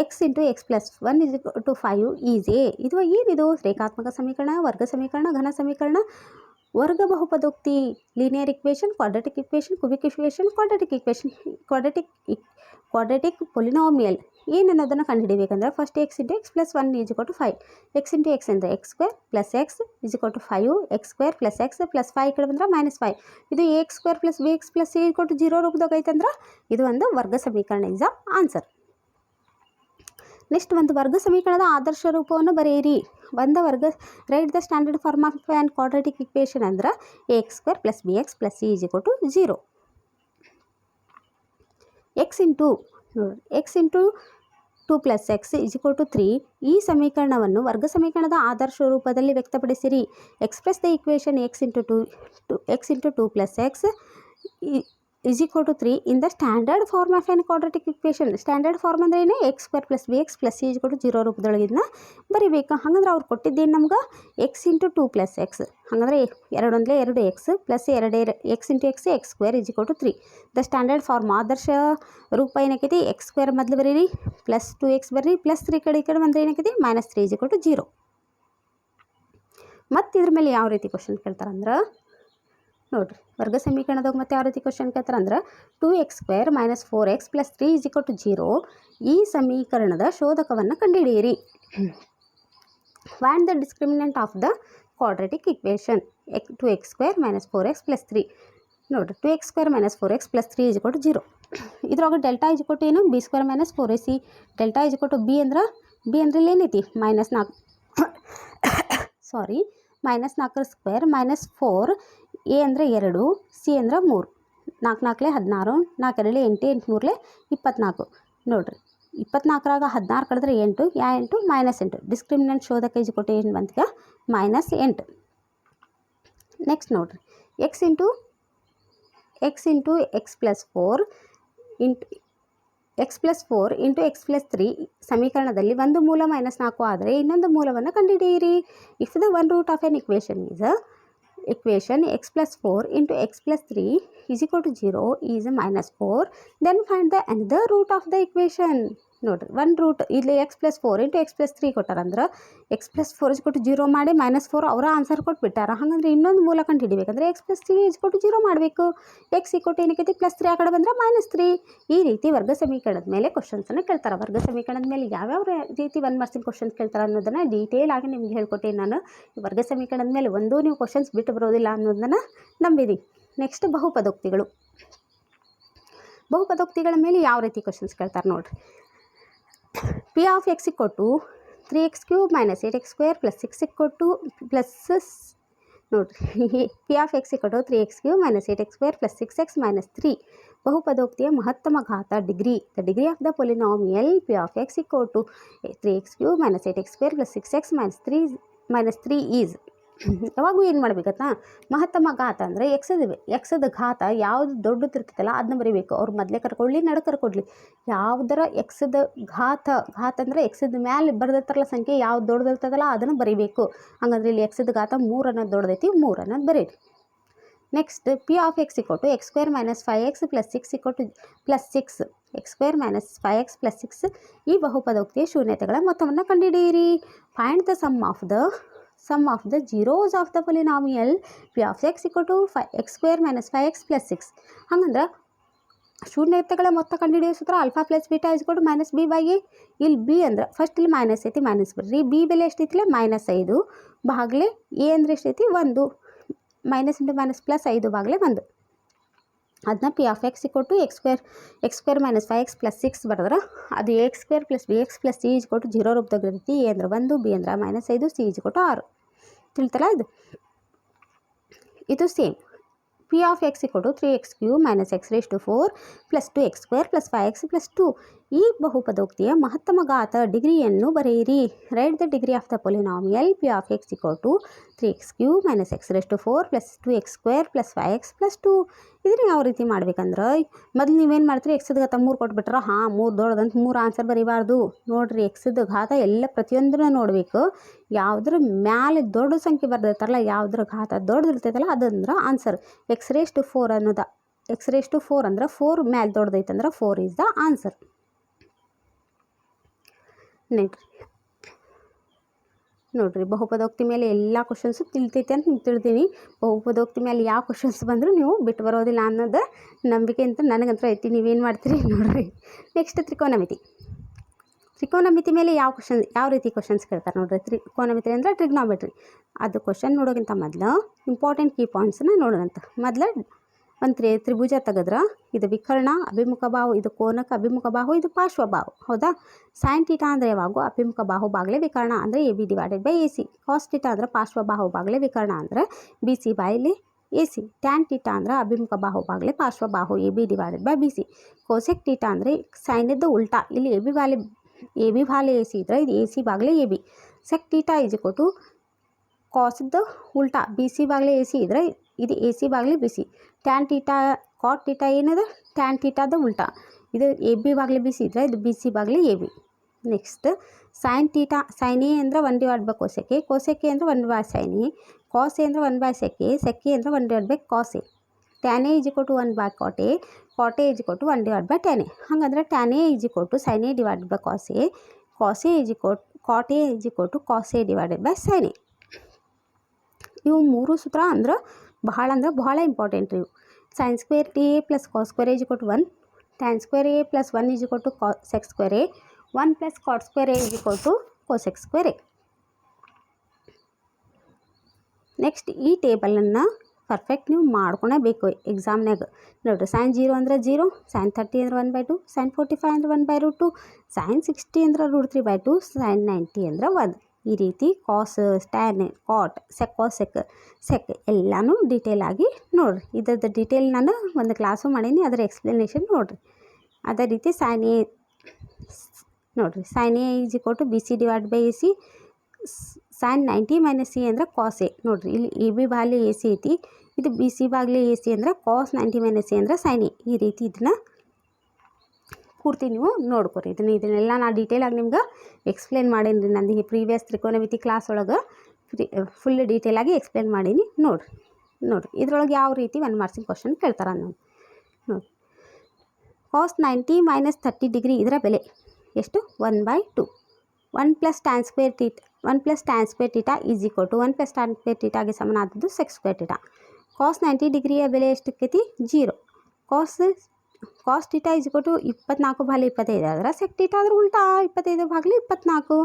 X into X plus one is to five easy ಇದು ಏನಿದು ರೇಖಾತ್ಮಕ ಸಮೀಕರಣ, ವರ್ಗ ಸಮೀಕರಣ, ಘನ ಸಮೀಕರಣ? ವರ್ಗ ಬಹುಪದೋಕ್ತಿ linear equation quadratic equation cubic equation quadratic equation quadratic quadratic polynomial ಏನು ಅನ್ನೋದನ್ನು ಕಂಡುಹಿಡಿಬೇಕಂದ್ರೆ first x into x plus one is to five x into x ಅಂದರೆ X square plus X is to five X square plus X plus five ಕಡೆ ಬಂದ್ರೆ minus five ಇದು X square plus B X plus C ಕೊಟ್ಟು zero ರೂಪದಾಗ ಐತಂದ್ರೆ ಇದು ಒಂದು ವರ್ಗ ಸಮೀಕರಣ ಇಸ್ ಆನ್ಸರ್ ನೆಕ್ಸ್ಟ್ ಒಂದು ವರ್ಗ ಸಮೀಕರಣದ ಆದರ್ಶ ರೂಪವನ್ನು ಬರೆಯಿರಿ. ಒಂದು ವರ್ಗ write the standard form of and quadratic equation ಅಂದ್ರೆ x square plus b x plus c is equal to zero. X into x into two plus x is equal to three. ಈ ಸಮೀಕರಣವನ್ನು ವರ್ಗ ಸಮೀಕರಣದ ಆದರ್ಶ ರೂಪದಲ್ಲಿ ವ್ಯಕ್ತಪಡಿಸಿರಿ. Express the equation x into two two, x into two plus x is equal to three in the standard form of an quadratic equation standard form ಅಂದ್ರೆ ಏನು? X square plus b x plus is equal to zero ರೂಪದೊಳಗಿದ್ನ ಬರಿಬೇಕು ಹಂಗಂದ್ರೆ ಅವ್ರು ಕೊಟ್ಟಿದ್ದೇನು ನಮ್ಗೆ? X into two plus x ಹಾಗಂದ್ರೆ ಎರಡೊಂದಲೇ ಎರಡು ಎಕ್ಸ್ ಪ್ಲಸ್ ಎರಡೇ x into x x square is equal to three the standard form ಆದರ್ಶ ರೂಪ ಏನಾಕೈತಿ? ಎಕ್ಸ್ ಸ್ಕ್ವೇರ್ ಮೊದಲು ಬರೀರಿ ಪ್ಲಸ್ ಟು ಎಕ್ಸ್ ಬರ್ರಿ ಪ್ಲಸ್ ತ್ರೀ ಕಡೆ ಈ ಕಡೆ ಬಂದರೆ ಏನಾಕೈತಿ? Minus three is equal to zero ಮತ್ತು ಇದ್ರ ಮೇಲೆ ಯಾವ ರೀತಿ ಕ್ವಶನ್ ಕೇಳ್ತಾರಂದ್ರೆ ನೋಡಿರಿ. ವರ್ಗ ಸಮೀಕರಣದಾಗ ಮತ್ತೆ ಯಾವ ರೀತಿ ಕ್ವಶನ್ ಕೇಳ್ತಾರೆ ಅಂದ್ರೆ two x square minus four x plus three is equal to zero ಈ ಸಮೀಕರಣದ ಶೋಧಕವನ್ನು ಕಂಡುಹಿಡಿಯಿರಿ and the discriminant of the quadratic equation ಎಕ್ two x square minus four x plus three ನೋಡಿರಿ two x square minus four x plus three is to zero ಇದ್ರೊಳಗೆ delta is equal to ಏನು? B square minus four a c delta is equal to b ಅಂದ್ರೆ b ಅಂದ್ರೆ ಇಲ್ಲಿ ಏನೈತಿ? Minus ನಾಲ್ಕು. ಸಾರಿ minus ನಾಲ್ಕರ square minus four a ಅಂದರೆ ಎರಡು, ಸಿ ಅಂದರೆ ಮೂರು. ನಾಲ್ಕು ನಾಲ್ಕಲೆ ಹದಿನಾರು, ನಾಲ್ಕು ಎರಡಲೆ ಎಂಟು ಎಂಟು ಮೂರಲೆ ಇಪ್ಪತ್ನಾಲ್ಕು. ನೋಡಿರಿ, ಇಪ್ಪತ್ನಾಲ್ಕರಾಗ ಹದಿನಾರು ಕಳೆದ್ರೆ ಎಂಟು, ಯಾ ಎಂಟು, ಮೈನಸ್ ಎಂಟು. ಡಿಸ್ಕ್ರಿಮಿನೆಂಟ್ ಶೋಧಕ ಈಜು ಕೊಟ್ಟು ಏನು ಬಂತೀಗ? ಮೈನಸ್ ಎಂಟು. ನೆಕ್ಸ್ಟ್ ನೋಡಿರಿ x into x into x plus four into x plus four into x plus three ಸಮೀಕರಣದಲ್ಲಿ ಒಂದು ಮೂಲ ಮೈನಸ್ ನಾಲ್ಕು ಆದರೆ ಇನ್ನೊಂದು ಮೂಲವನ್ನು ಕಂಡುಹಿಡಿಯಿರಿ if the one root of an equation is equation x plus 4 into x plus 3 is equal to 0 is minus 4 then find the another root of the equation ನೋಡಿರಿ one root ಇಲ್ಲಿ x plus four into x plus three ಕೊಟ್ಟಾರಂದ್ರೆ x plus four is equal to zero ಮಾಡಿ minus four ಅವರ answer ಕೊಟ್ಬಿಟ್ಟಾರ. ಹಾಗಂದ್ರೆ ಇನ್ನೊಂದು ಮೂಲ ಕಂಡು ಹಿಡಿಬೇಕಂದ್ರೆ x plus three is equal to zero ಮಾಡಬೇಕು. ಎಕ್ಸ್ ಈ ಕೊಟ್ಟು ಏನಕ್ಕೆ ಪ್ಲಸ್ ತ್ರೀ ಆ ಕಡೆ ಬಂದರೆ ಮೈನಸ್ ತ್ರೀ ಈ ರೀತಿ ವರ್ಗ ಸಮೀಕರಣದ ಮೇಲೆ ಕ್ವಶನ್ಸನ್ನು ಕೇಳ್ತಾರೆ. ವರ್ಗ ಸಮೀಕರಣದ ಮೇಲೆ ಯಾವ್ಯಾವ ರೀತಿ ಒನ್ ಮಾರ್ಕ್ಸಿನ ಕ್ವಶನ್ಸ್ ಕೇಳ್ತಾರೆ ಅನ್ನೋದನ್ನು ಡೀಟೇಲ್ ಆಗಿ ನಿಮ್ಗೆ ಹೇಳ್ಕೊಟ್ಟೆ ನಾನು. ವರ್ಗ ಸಮೀಕರಣದ ಮೇಲೆ ಒಂದೂ ನೀವು ಕ್ವಶನ್ಸ್ ಬಿಟ್ಟು ಬರೋದಿಲ್ಲ ಅನ್ನೋದನ್ನು ನಂಬಿರಿ. ನೆಕ್ಸ್ಟ್ ಬಹುಪದೋಕ್ತಿಗಳು. ಬಹುಪದೋಕ್ತಿಗಳ ಮೇಲೆ ಯಾವ ರೀತಿ ಕ್ವಶನ್ಸ್ ಕೇಳ್ತಾರೆ ನೋಡಿರಿ. P of x equal to three x cube minus eight x square plus six equal to plus ನೋಡಿರಿ P of x equal to three x cube minus eight x square plus six x minus three ಬಹುಪದೋಕ್ತಿಯ ಮಹತ್ತಮ ಘಾತ degree the degree of the polynomial P of x equal to three x cube minus eight x square plus six x minus three minus three is ಯಾವಾಗೂ ಏನು ಮಾಡ್ಬೇಕತ್ತಾ ಮಹತ್ತಮ ಘಾತ ಅಂದರೆ ಎಕ್ಸದ ಎಕ್ಸದ ಘಾತ ಯಾವುದು ದೊಡ್ಡದಿರ್ತೈತಲ್ಲ ಅದನ್ನ ಬರೀಬೇಕು. ಅವ್ರು ಮೊದಲೇ ಕರ್ಕೊಳ್ಳಿ ನಡು ಕರ್ಕೊಡ್ಲಿ. ಯಾವುದರ ಎಕ್ಸದ ಘಾತ ಘಾತ ಅಂದರೆ ಎಕ್ಸದ ಮ್ಯಾಲೆ ಬರ್ದಿರ್ತಾರಲ್ಲ ಸಂಖ್ಯೆ ಯಾವ್ದು ದೊಡ್ಡದಿರ್ತದಲ್ಲ ಅದನ್ನು ಬರೀಬೇಕು. ಹಂಗಂದ್ರೆ ಇಲ್ಲಿ ಎಕ್ಸದ ಘಾತ ಮೂರು ಅನ್ನೋದು ದೊಡ್ಡದೈತಿ ಮೂರು ಅನ್ನೋದು ಬರೀರಿ. Next P of x equal to x square minus five x plus six equal to plus six x square minus five x plus six ಈ ಬಹುಪದೋಕ್ತಿಯ ಶೂನ್ಯತೆಗಳ ಮೊತ್ತವನ್ನು ಕಂಡುಹಿಡಿಯಿರಿ find the sum of the sum of the zeros of the polynomial P of x equal to five x square minus five x plus six ಹಂಗಂದ್ರೆ ಶೂನ್ಯತೆಗಳ ಮೊತ್ತ ಕಂಡುಹಿಡಿಯೋ ಸೂತ್ರ alpha plus beta is equal to minus b by ಇಲ್ಲಿ b ಅಂದ್ರೆ first ಇಲ್ಲಿ minus ಐತಿ minus ಬರ್ರಿ. ಬಿ ಬೆಲೆ ಎಷ್ಟೈತಿಲ್ಲ ಮೈನಸ್ ಐದು. ಬಾಗ್ಲೆ ಎ ಅಂದ್ರೆ ಎಷ್ಟೈತಿ? ಒಂದು. ಮೈನಸ್ ಇಂಟು ಮೈನಸ್ ಪ್ಲಸ್ ಐದು ಬಾಗ್ಲೆ ಒಂದು. ಅದನ್ನ P of x equal to x square x square minus five x plus six ಬರೆದ್ರೆ ಅದು x square plus b x plus c is equal to zero ರೂಪದಾಗಿರ್ತೈತಿ A ಅಂದ್ರೆ ಒಂದು ಬಿ ಅಂದ್ರೆ minus ಐದು ಸಿ ಇಜ್ ಕೊಟ್ಟು ಆರು. ತಿಳಿತಲ್ಲ ಇದು? ಇದು same P of x equal to three x cube minus x raise to four plus two x square plus five x plus two ಈ ಬಹುಪದೋಕ್ತಿಯ ಮಹತ್ತಮ ಘಾತ ಡಿಗ್ರಿಯನ್ನು ಬರೆಯಿರಿ. Write the degree of the polynomial P of x equal to three x cube minus x raise to four plus two x square plus five x plus two ಇದನ್ನ ಯಾವ ರೀತಿ ಮಾಡ್ಬೇಕಂದ್ರೆ? ಮೊದಲು ನೀವೇನು ಮಾಡ್ತೀರಿ? ಎಕ್ಸದ ಘಾತ ಮೂರು ಕೊಟ್ಬಿಟ್ರೆ, ಹಾಂ, ಮೂರು ದೊಡ್ಡದಂತ ಮೂರು ಆನ್ಸರ್ ಬರೀಬಾರ್ದು. ನೋಡಿರಿ ಎಕ್ಸದ ಘಾತ ಎಲ್ಲ ಪ್ರತಿಯೊಂದನ್ನು ನೋಡಬೇಕು. ಯಾವುದ್ರ ಮ್ಯಾಲೆ ದೊಡ್ಡ ಸಂಖ್ಯೆ ಬರ್ದಿರ್ತಾರಲ್ಲ ಯಾವುದ್ರ ಘಾತ ದೊಡ್ಡದಿರ್ತೈತಲ್ಲ ಅದಂದ್ರೆ answer x raise to four ಅನ್ನೋದ ಎಕ್ಸ್ ರೇಸ್ಟು ಫೋರ್ ಅಂದ್ರೆ ಫೋರ್ ಮ್ಯಾಲೆ ದೊಡ್ಡದೈತಂದ್ರೆ ಫೋರ್ ಈಸ್ ದ ಆನ್ಸರ್ ನೋಡ್ರಿ ನೋಡಿರಿ, ಬಹುಪದೋಕ್ತಿ ಮೇಲೆ ಎಲ್ಲ ಕ್ವಶನ್ಸು ತಿಳ್ತೈತೆ ಅಂತ ನಿಮ್ಗೆ ತಿಳ್ತೀನಿ ಬಹುಪದೋಕ್ತಿ ಮೇಲೆ ಯಾವ ಕ್ವಶನ್ಸ್ ಬಂದರೂ ನೀವು ಬಿಟ್ಟು ಬರೋದಿಲ್ಲ ಅನ್ನೋದು ನಂಬಿಕೆ ಅಂತ ನನಗಂತ್ರ ಐತಿ. ನೀವೇನು ಮಾಡ್ತೀರಿ ನೋಡಿರಿ. ನೆಕ್ಸ್ಟ್ ತ್ರಿಕೋನಮಿತಿ. ತ್ರಿಕೋನಮಿತಿ ಮೇಲೆ ಯಾವ ಕ್ವಶನ್ ಯಾವ ರೀತಿ ಕ್ವಶನ್ಸ್ ಕೇಳ್ತಾರೆ ನೋಡಿರಿ. ತ್ರಿಕೋನಮಿತಿ ಅಂದರೆ ಟ್ರಿಗ್ನೋಮೆಟ್ರಿ ಅದು ಕ್ವಶನ್ ನೋಡೋಕ್ಕಿಂತ ಮೊದಲು ಇಂಪಾರ್ಟೆಂಟ್ ಕೀ ಪಾಯಿಂಟ್ಸನ್ನ ನೋಡೋಣಂತ. ಮೊದಲು ಒಂದು ತ್ರಿ ತ್ರಿಭುಜ ತೆಗೆದ್ರೆ, ಇದು ವಿಕರ್ಣ, ಅಭಿಮುಖ ಬಾಹು, ಇದು ಕೋನಕ, ಅಭಿಮುಖ ಬಾಹು, ಇದು ಪಾರ್ಶ್ವ ಬಾಹು. ಹೌದಾ? ಸೈನ್ ಟೀಟಾ ಅಂದರೆ ಯಾವಾಗೂ ಅಭಿಮುಖ ಬಾಹು ಬಾಗಲೇ ವಿಕರ್ಣ ಅಂದರೆ A B divided by A C cos theta ಅಂದರೆ ಪಾರ್ಶ್ವ ಬಾಹು ಬಾಗಲೇ ವಿಕರ್ಣ ಅಂದರೆ ಬಿ ಸಿ ಬಾಯಲ್ಲಿ ಎ ಸಿ ಟ್ಯಾನ್ ಟೀಟಾ ಅಂದ್ರೆ ಅಭಿಮುಖ ಬಾಹು ಬಾಗಲೇ ಪಾರ್ಶ್ವ ಬಾಹು A B divided by B C cosec theta ಅಂದರೆ ಸೈನಿದ್ದು ಉಲ್ಟಾ. ಇಲ್ಲಿ ಎ ಬಿ ಬಾಲೆ ಎ ಬಿ ಬಾಲೆ ಎ ಸಿ ಇದ್ರೆ ಇದು A C ಬಾಗಲೇ A B sec theta is equal to ಕಾಸದ್ದು ಉಲ್ಟಾ. ಬಿ ಸಿ ಬಾಗಲೇ ಎ ಸಿ ಇದ್ರೆ ಇದು A C ಬಾಗ್ಲಿ B C. Tan theta cot theta ಏನದ? ಟ್ಯಾನ್ ಟೀಟಾದ ಉಲ್ಟಾ. ಇದು ಎ ಬಿ ಬಾಗ್ಲಿ ಬಿ ಸಿ ಇದ್ರೆ ಇದು B C ಬಾಗಲೇ A B. Next sine theta sine A ಅಂದರೆ one divide by cosec cosec ಅಂದರೆ one by sine A cos A ಅಂದರೆ ಒನ್ ಬೈ ಸೆಕೆ ಸೆಕೆ ಅಂದರೆ one divide by cos A tan A is equal to one by cot A cot A is equal to one divide by tan A ಹಾಗಂದ್ರೆ tan A is ಕೊಟ್ಟು sine A divide by cos A cos A is ಕೊಟ್ಟು cot A is ಕೊಟ್ಟು cos A divided by sine A ಇವು ಮೂರು ಸೂತ್ರ ಅಂದ್ರೆ ಬಹಳ ಅಂದ್ರೆ ಬಹಳ ಇಂಪಾರ್ಟೆಂಟ್ ರೀ sine square T A plus cos square is ಕೊಟ್ಟು one tan square A plus one is ಕೊಟ್ಟು cosec square A one plus cot square A is ಕೊಟ್ಟು ಕೋಸೆಕ್ ಸ್ಕ್ವೇರ್ ಎ ನೆಕ್ಸ್ಟ್ ಈ ಟೇಬಲನ್ನು ಪರ್ಫೆಕ್ಟ್ ನೀವು ಮಾಡ್ಕೊಳಬೇಕು ಎಕ್ಸಾಮ್ನಾಗ ನೋಡಿರಿ ಸೈನ್ ಜೀರೋ ಅಂದ್ರೆ zero sine thirty ಅಂದ್ರೆ one by two sine forty five ಅಂದ್ರೆ one by root two sine sixty ಅಂದ್ರೆ root three by two sine ninety ಅಂದ್ರೆ ಒನ್ ಈ ರೀತಿ cos tan cot sec cosec sec ಎಲ್ಲನೂ ಡೀಟೇಲ್ ಆಗಿ ನೋಡಿರಿ. ಇದ್ರದ್ದು ಡೀಟೇಲ್ ನಾನು ಒಂದು ಕ್ಲಾಸು ಮಾಡೀನಿ, ಅದರ ಎಕ್ಸ್ಪ್ಲನೇಷನ್ ನೋಡಿರಿ. ಅದೇ ರೀತಿ ಸೈನ್ ಎ ನೋಡಿರಿ. Sine A is to B C divide by A C sine ninety minus C ಅಂದ್ರೆ ಕಾಸ್ ಎ ನೋಡಿರಿ, ಇಲ್ಲಿ ಎ ಬಿ ಬಾಗಲಿ ಎ ಸಿ ಐತಿ, ಇದು ಬಿ ಸಿ ಬಾಗಲಿ ಎ ಸಿ ಅಂದ್ರೆ ಕಾಸ್ ನೈಂಟಿ ಮೈನಸ್ ಸಿ ಅಂದ್ರೆ ಸೈನ್ ಎ ಈ ರೀತಿ ಇದನ್ನ ಪೂರ್ತಿ ನೀವು ನೋಡ್ಕೊರಿ. ಇದನ್ನ ಇದನ್ನೆಲ್ಲ ನಾ ಡೀಟೇಲಾಗಿ ನಿಮ್ಗೆ ಎಕ್ಸ್ಪ್ಲೇನ್ ಮಾಡೀನಿ ರೀ. ನಂದು ಈ ಪ್ರೀವಿಯಸ್ ತ್ರಿಕೋನಮಿತಿ ಕ್ಲಾಸ್ ಒಳಗೆ ಫ್ರೀ ಫುಲ್ ಡೀಟೇಲಾಗಿ ಎಕ್ಸ್ಪ್ಲೇನ್ ಮಾಡೀನಿ. ನೋಡಿರಿ. ನೋಡಿರಿ. ಇದ್ರೊಳಗೆ ಯಾವ ರೀತಿ ಒನ್ ಮಾರ್ಕ್ಸಿನ ಕ್ವಶನ್ ಕೇಳ್ತಾರೆ ನೋಡಿ ನೋಡಿ cos ninety minus thirty degree ಇದರ ಬೆಲೆ ಎಷ್ಟು? One by two one plus tan square theta one plus tan square theta is equal to one plus tan square ಟೀಟಾಗೆ ಸಮನಾದದ್ದು sec square theta cos ninety ಡಿಗ್ರಿಯ ಬೆಲೆ ಎಷ್ಟಕ್ಕೈತಿ? Zero cos cos theta is equal to ಇಪ್ಪತ್ನಾಲ್ಕು ಭಾಗಲಿ ಇಪ್ಪತ್ತೈದು ಆದ್ರೆ sec theta ಆದ್ರೆ ಉಲ್ಟಾ ಇಪ್ಪತ್ತೈದು ಭಾಗಲಿ ಇಪ್ಪತ್ನಾಲ್ಕು.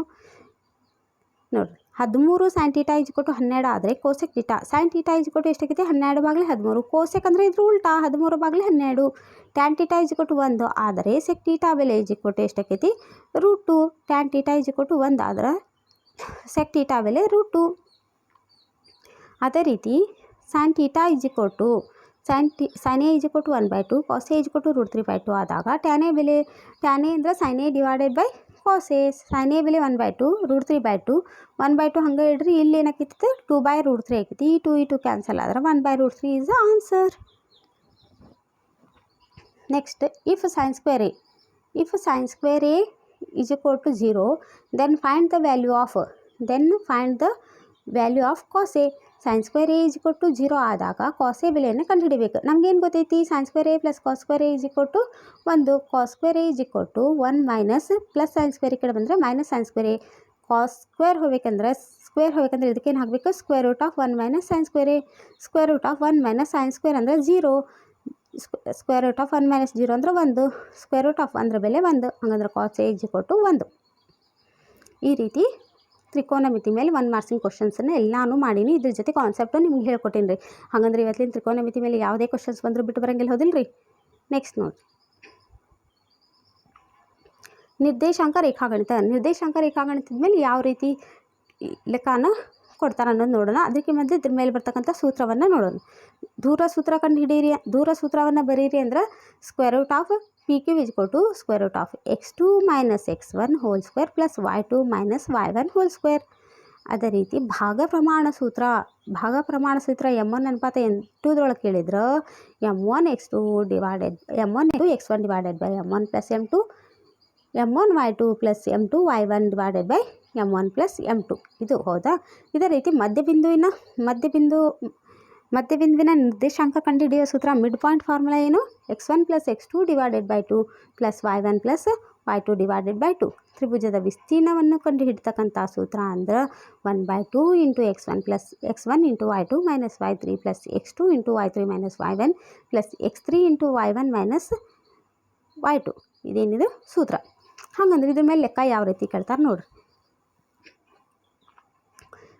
ನೋಡಿರಿ, ಹದಿಮೂರು ಸೈನ್ ಟೀಟಾ ಇಸ್ ಕೊಟ್ಟು ಹನ್ನೆರಡು ಆದರೆ cosec theta sine theta is ಕೊಟ್ಟು ಎಷ್ಟಾಗೈತಿ? ಹನ್ನೆರಡು ಭಾಗಲಿ ಹದಿಮೂರು. ಕೋಸೆಕ್ ಅಂದರೆ ಇದ್ರ ಉಲ್ಟಾ, ಹದಿಮೂರು ಭಾಗಲಿ ಹನ್ನೆರಡು. ಟ್ಯಾನ್ ಟೀಟಾ ಇಸ್ ಕೊಟ್ಟು ಒಂದು ಆದರೆ ಸೆಕ್ ಟೀಟಾ ಬೆಲೆ ಇಸ್ ಕೊಟ್ಟು ಎಷ್ಟಾಗೈತಿ? Root two tan theta is ಕೊಟ್ಟು ಒಂದು ಆದ್ರೆ ಸೆಕ್ ಟೀಟಾ ಬೆಲೆ ರೂಟ್ ಟು ಅದೇ ರೀತಿ ಸೈನ್ ಟೀಟಾ ಇಸ್ ಕೊಟ್ಟು sine T sine A is ಕೊಟ್ಟು one by two cos A is ಕೊಟ್ಟು ರೂಟ್ ತ್ರೀ ಬೈ ಟು ಆದಾಗ ಟ್ಯಾನ್ ಎ ಬೆಲೆ ಟ್ಯಾನ್ ಎ ಅಂದರೆ sine A divided by cos A sine A ಬೆಲೆ one by two root three by two one by two ಹಂಗೆ ಇಡ್ರಿ ಇಲ್ಲಿ ಏನಾಕೈತಿ two by root three ಆಕೈತಿ, ಈ ಟು ಈ ಟು ಕ್ಯಾನ್ಸಲ್ ಆದ್ರೆ one by root three is the answer next if sine square A if sine square A is equal to 0 then find the value of, then find the value of cos a. Sine square A is ಕೊಟ್ಟು zero ಆದಾಗ cos A ಬೆಲೆಯನ್ನು ಕಂಡುಹಿಡಿಬೇಕು. ನಮಗೇನು ಗೊತ್ತೈತಿ? Sine square A plus cos square A is ಕೊಟ್ಟು ಒಂದು. Cos square A is ಕೊಟ್ಟು one minus plus sine square ಈ ಕಡೆ ಬಂದರೆ minus sine square A cos square ಹೋಗ್ಬೇಕಂದ್ರೆ ಸ್ಕ್ವೇರ್ ಹೋಗ್ಬೇಕಂದ್ರೆ ಇದಕ್ಕೇನು ಹಾಕಬೇಕು? Square root of one minus sine square A square root of one minus sine square ಅಂದರೆ zero square root of one minus zero ಅಂದರೆ ಒಂದು. ಸ್ಕ್ವೇರ್ ರೂಟ್ ಆಫ್ ಅಂದರೆ ಬೆಲೆ ಒಂದು. ಹಂಗಂದ್ರೆ ಕಾಸ್ ಎ ಈಜಿ ಕೊಟ್ಟು ಒಂದು. ಈ ರೀತಿ ತ್ರಿಕೋನಮಿತಿ ಮೇಲೆ ಒನ್ ಮಾರ್ಕ್ಸಿನ ಕ್ವಶನ್ಸನ್ನು ಎಲ್ಲಾನು ಮಾಡೀನಿ. ಇದ್ರ ಜೊತೆ ಕಾನ್ಸೆಪ್ಟು ನಿಮ್ಗೆ ಹೇಳ್ಕೊಟ್ಟೀನಿ ರೀ. ಹಾಗಂದ್ರೆ ಇವತ್ತಿನ ತ್ರಿಕೋನಮಿತಿ ಮೇಲೆ ಯಾವುದೇ ಕ್ವಶನ್ಸ್ ಬಂದರೂ ಬಿಟ್ಟು ಬರಂಗಿಲ್ಲ ಹೌದಿಲ್ಲ ರೀ ನೆಕ್ಸ್ಟ್ ನೋಡಿ ನಿರ್ದೇಶಾಂಕ ರೇಖಾಗಣಿತ. ನಿರ್ದೇಶಾಂಕ ರೇಖಾಗಣಿತದ ಮೇಲೆ ಯಾವ ರೀತಿ ಲೆಕ್ಕನ ಕೊಡ್ತಾರೆ ಅನ್ನೋದು ನೋಡೋಣ. ಅದಕ್ಕೆ ಮೊದಲು ಇದ್ರ ಮೇಲೆ ಬರ್ತಕ್ಕಂಥ ಸೂತ್ರವನ್ನು ನೋಡೋಣ. ದೂರ ಸೂತ್ರ ಕಂಡು ಹಿಡೀರಿ. ದೂರ ಸೂತ್ರವನ್ನು ಬರೀರಿ ಅಂದ್ರೆ square root of P Q is to square root of X two minus X one whole square plus Y two minus Y one whole square ಅದೇ ರೀತಿ ಭಾಗ ಪ್ರಮಾಣ ಸೂತ್ರ, ಭಾಗ ಪ್ರಮಾಣ ಸೂತ್ರ ಎಂ ಒನ್ ಅನುಪಾತ ಎಂಟುದ್ರೊಳಗೆ ಕೇಳಿದ್ರೆ M one X two divided M one two X one divided by M one plus M two M one Y two plus M two Y one divided by M one plus M two ಇದು ಹೌದಾ? ಇದೇ ರೀತಿ ಮಧ್ಯಬಿಂದುವಿನ, ಮಧ್ಯಬಿಂದು ಮಧ್ಯಬಿಂದುವಿನ ನಿರ್ದೇಶಾಂಕ ಕಂಡುಹಿಡಿಯೋ ಸೂತ್ರ mid point formula ಏನು? X one plus X two divided by two plus Y one plus Y two divided by two ತ್ರಿಭುಜದ ವಿಸ್ತೀರ್ಣವನ್ನು ಕಂಡುಹಿಡ್ತಕ್ಕಂಥ ಸೂತ್ರ ಅಂದ್ರೆ one by two into X one plus X one into Y two minus Y three plus X two into Y three minus Y one plus X three into Y one minus Y two ಇದೇನಿದು? ಸೂತ್ರ. ಹಂಗಂದ್ರೆ ಇದ್ರ ಮೇಲೆ ಲೆಕ್ಕ ಯಾವ ರೀತಿ ಕೇಳ್ತಾರೆ ನೋಡ್ರಿ.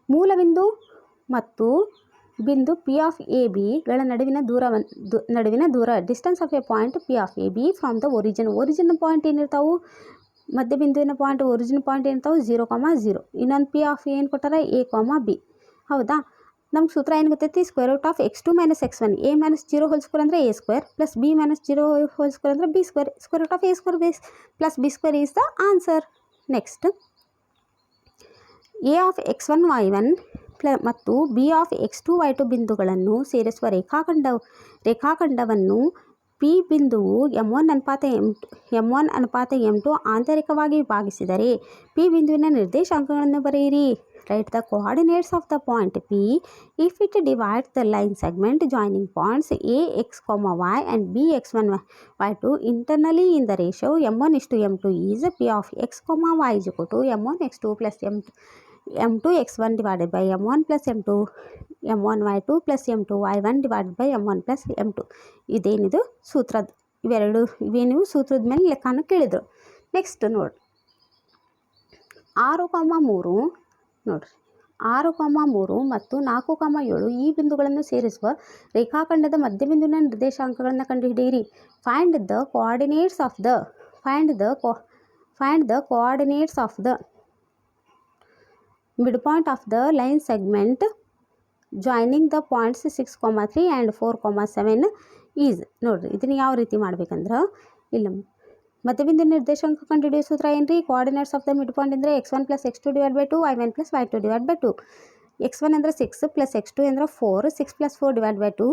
ಮೂಲಬಿಂದು ಮತ್ತು ಬಿಂದು ಪಿ ಆಫ್ ಎ ಬಿಗಳ ನಡುವಿನ ದೂರವನ್ನು ದು ನಡುವಿನ ದೂರ distance of A point P of A B from the origin origin point ಏನಿರ್ತಾವೆ ಮಧ್ಯಬಿಂದುವಿನ ಪಾಯಿಂಟ್ ಒರಿಜಿನ್ ಪಾಯಿಂಟ್ ಏನಿರ್ತಾವೆ ಜೀರೋ ಕಾಮ ಜೀರೋ ಇನ್ನೊಂದು ಪಿ ಆಫ್ ಏನು ಕೊಟ್ಟಾರ ಎ ಕಾಮ ಬಿ ಹೌದಾ ನಮ್ಗೆ ಸೂತ್ರ ಏನು ಗೊತ್ತೈತಿ square root of X two minus X one A minus zero whole square ಅಂದರೆ A square plus B minus zero whole square ಅಂದರೆ B square square root of A square base plus B square is the answer next A of X one Y one plus ಮತ್ತು B of X two Y two ಬಿಂದುಗಳನ್ನು ಸೇರಿಸುವ ರೇಖಾಖಂಡ ರೇಖಾಖಂಡವನ್ನು P ಬಿಂದುವು M one ಅನುಪಾತ M M one ಅನುಪಾತ M to ಆಂತರಿಕವಾಗಿ ವಿಭಾಗಿಸಿದರೆ ಪಿ ಬಿಂದುವಿನ ನಿರ್ದೇಶಾಂಕಗಳನ್ನು ಬರೆಯಿರಿ. Write the coordinates of the point P if it divide the line segment joining points A X comma Y and B X one Y two internally in the ratio M one is to M two is P of X comma Y is to M one X two plus M M two M one plus M two M one Y two plus M two Y one divided by M one plus M two ಇದೇನಿದು ಸೂತ್ರದ ಇವೆರಡು ಇವೇನಿವು ಸೂತ್ರದ ಮೇಲೆ ಲೆಕ್ಕನ ಕೇಳಿದರು. Next ನೋಡಿ. ಆರು ಕಾಮ ಮೂರು ನೋಡಿರಿ. ಆರು ಕಾಮ ಮೂರು ಮತ್ತು ನಾಲ್ಕು ಕಾಮ ಏಳು ಈ ಬಿಂದುಗಳನ್ನು ಸೇರಿಸುವ ರೇಖಾಖಂಡದ ಮಧ್ಯಬಿಂದುವಿನ ನಿರ್ದೇಶಾಂಕಗಳನ್ನು ಕಂಡುಹಿಡಿಯಿರಿ. Find the coordinates of the find the co find the coordinates of the point of the line segment joining the points six comma three and four comma seven is ನೋಡಿರಿ, ಇದನ್ನು ಯಾವ ರೀತಿ ಮಾಡ್ಬೇಕಂದ್ರೆ? ಇಲ್ಲ. ಮಧ್ಯಬಿಂದು ನಿರ್ದೇಶಾಂಕ ಕಂಡುಹಿಡಿಯೋ ಸೂತ್ರ ಏನು ರೀ coordinates of the mid point ಅಂದರೆ X one plus X two divide by two Y one plus Y two divide by two X one ಅಂದರೆ ಸಿಕ್ಸ್ ಪ್ಲಸ್ ಎಕ್ಸ್ ಟು ಅಂದರೆ four six plus four divide by two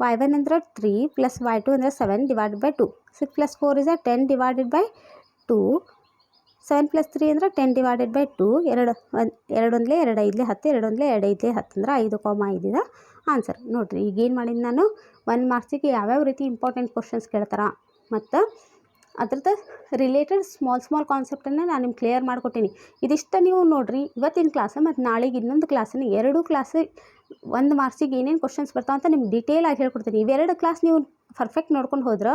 Y one ಅಂದರೆ three plus Y two ಅಂದರೆ seven divide by two six plus four is a ten divided by two seven plus three ಅಂದರೆ ten divided by to ಎರಡು, ಒಂದು ಎರಡು ಒಂದಲೇ ಎರಡು ಐದಲೇ ಹತ್ತು ಎರಡು ಒಂದಲೇ ಎರಡು ಐದಲೇ ಹತ್ತು ಅಂದ್ರೆ ಐದು ಕಾಮ ಐದಿದೆ ಆನ್ಸರ್ ನೋಡಿರಿ ಈಗೇನು ಮಾಡಿದ್ದು ನಾನು? ಒನ್ ಮಾರ್ಕ್ಸಿಗೆ ಯಾವ್ಯಾವ ರೀತಿ ಇಂಪಾರ್ಟೆಂಟ್ ಕ್ವಶನ್ಸ್ ಕೇಳ್ತಾರೆ? ಮತ್ತು ಅದ್ರದ್ದು ರಿಲೇಟೆಡ್ ಸ್ಮಾಲ್ ಸ್ಮಾಲ್ ಕಾನ್ಸೆಪ್ಟನ್ನು ನಾನು ನಿಮ್ಗೆ ಕ್ಲಿಯರ್ ಮಾಡಿಕೊಟ್ಟೀನಿ. ಇದಿಷ್ಟು ನೀವು ನೋಡಿರಿ, ಇವತ್ತಿನ ಕ್ಲಾಸ್ ಮತ್ತು ನಾಳೆಗೆ ಇನ್ನೊಂದು ಕ್ಲಾಸನ್ನು ಎರಡು ಕ್ಲಾಸ್ ಒಂದು ಮಾರ್ಕ್ಸಿಗೆ ಏನೇನು ಕ್ವಶನ್ಸ್ ಬರ್ತಾವಂತ ನಿಮ್ಗೆ ಡೀಟೇಲಾಗಿ ಹೇಳ್ಕೊಡ್ತೀನಿ. ಇವೆರಡು ಕ್ಲಾಸ್ ನೀವು ಪರ್ಫೆಕ್ಟ್ ನೋಡ್ಕೊಂಡು ಹೋದ್ರೆ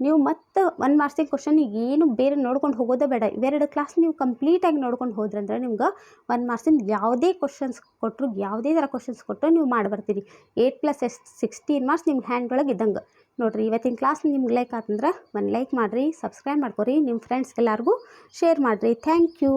ನೀವು ಮತ್ತೆ ಒನ್ ಮಾರ್ಕ್ಸಿಗೆ ಕ್ವಶನ್ ಏನು ಬೇರೆ ನೋಡ್ಕೊಂಡು ಹೋಗೋದೇ ಬೇಡ. ಇವೆರಡು ಕ್ಲಾಸ್ ನೀವು ಕಂಪ್ಲೀಟಾಗಿ ನೋಡ್ಕೊಂಡು ಹೋದ್ರಂದ್ರೆ ನಿಮ್ಗೆ ಒನ್ ಮಾರ್ಕ್ಸಿಂದ ಯಾವುದೇ ಕ್ವಶನ್ಸ್ ಕೊಟ್ಟರು ಯಾವುದೇ ಥರ ಕ್ವಶನ್ಸ್ ಕೊಟ್ಟರು ನೀವು ಮಾಡಿ ಬರ್ತೀರಿ eight plus is sixteen marks ನಿಮ್ಮ ಹ್ಯಾಂಡ್ ಒಳಗೆ ಇದ್ದಂಗೆ. ನೋಡಿರಿ, ಇವತ್ತಿನ ಕ್ಲಾಸ್ ನಿಮ್ಗೆ ಲೈಕ್ ಆತಂದ್ರೆ ಒಂದು ಲೈಕ್ ಮಾಡಿರಿ ಸಬ್ಸ್ಕ್ರೈಬ್ ಮಾಡ್ಕೊರಿ ನಿಮ್ಮ ಫ್ರೆಂಡ್ಸ್ಗೆಲ್ಲರಿಗೂ ಶೇರ್ ಮಾಡಿರಿ. Thank you